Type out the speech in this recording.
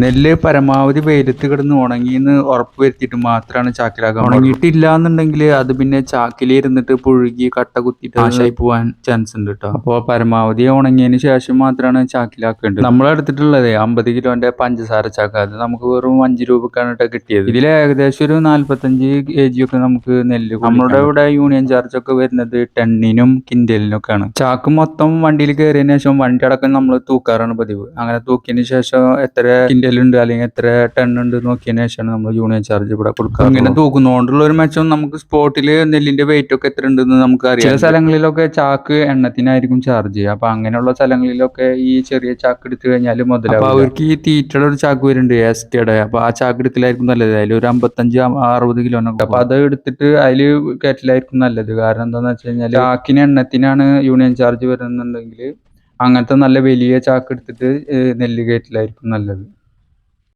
നെല്ല് പരമാവധി വെയിലത്ത് കിടന്ന് ഉണങ്ങിന്ന് ഉറപ്പ് വരുത്തിയിട്ട് മാത്രമാണ് ചാക്കിലാക്കാൻ ഉണങ്ങിയിട്ടില്ല എന്നുണ്ടെങ്കിൽ അത് പിന്നെ ചാക്കിൽ ഇരുന്നിട്ട് പുഴുകി കട്ട കുത്തിയിട്ട് നാശമായി പോകാൻ ചാൻസ് ഉണ്ട് കേട്ടോ അപ്പോൾ പരമാവധി ഉണങ്ങിയതിന് ശേഷം മാത്രമാണ് ചാക്കിലാക്കേണ്ടത്. നമ്മൾ എടുത്തിട്ടുള്ളത് അമ്പത് കിലോന്റെ പഞ്ചസാര ചാക്ക. അത് നമുക്ക് വെറും അഞ്ച് രൂപക്കാണ് കേട്ടോ കിട്ടിയത്. ഇതിൽ ഏകദേശം ഒരു നാല്പത്തഞ്ച് കെ ജി ഒക്കെ നമുക്ക് നെല്ല് നമ്മുടെ ഇവിടെ യൂണിയൻ ചാർജ് ഒക്കെ വരുന്നത് ടെണ്ണിനും കിൻഡലിനും ഒക്കെയാണ് ചാക്ക് മൊത്തം വണ്ടിയിൽ കയറിയതിനു ശേഷം വണ്ടി അടക്കം നമ്മൾ തൂക്കാറാണ് പതിവ്. അങ്ങനെ തൂക്കിയതിനു ശേഷം എത്ര ഉണ്ട് അല്ലെങ്കിൽ എത്ര ടൺ ഉണ്ട് നോക്കിയതിന് ശേഷമാണ് നമ്മൾ യൂണിയൻ ചാർജ് ഇവിടെ കൊടുക്കുക അങ്ങനെ തൂക്കുന്നതുകൊണ്ടുള്ള ഒരു മെച്ചം നമുക്ക് സ്പോട്ടിൽ നെല്ലിന്റെ വെയിറ്റ് ഒക്കെ എത്ര ഉണ്ടെന്ന് നമുക്ക് അറിയാം ചില സ്ഥലങ്ങളിലൊക്കെ ചാക്ക് എണ്ണത്തിനായിരിക്കും ചാർജ് ചെയ്യുക അപ്പൊ അങ്ങനെയുള്ള സ്ഥലങ്ങളിലൊക്കെ ഈ ചെറിയ ചാക്ക് എടുത്തു കഴിഞ്ഞാൽ മുതലാവും. അവർക്ക് ഈ തീറ്റയുടെ ഒരു ചാക്ക് വരുന്നുണ്ട് എസ് ടിയുടെ അപ്പൊ ആ ചാക്ക് എടുക്കലായിരിക്കും നല്ലത്. അതിൽ ഒരു അമ്പത്തഞ്ച് അറുപത് കിലോ അപ്പൊ അത് എടുത്തിട്ട് അതിൽ കയറ്റലായിരിക്കും നല്ലത്. കാരണം എന്താന്ന് വെച്ച് കഴിഞ്ഞാൽ ചാക്കിന് എണ്ണത്തിനാണ് യൂണിയൻ ചാർജ് വരുന്നുണ്ടെങ്കിൽ അങ്ങനത്തെ നല്ല വലിയ ചാക്ക് എടുത്തിട്ട് നെല്ല് കയറ്റിലായിരിക്കും നല്ലത്.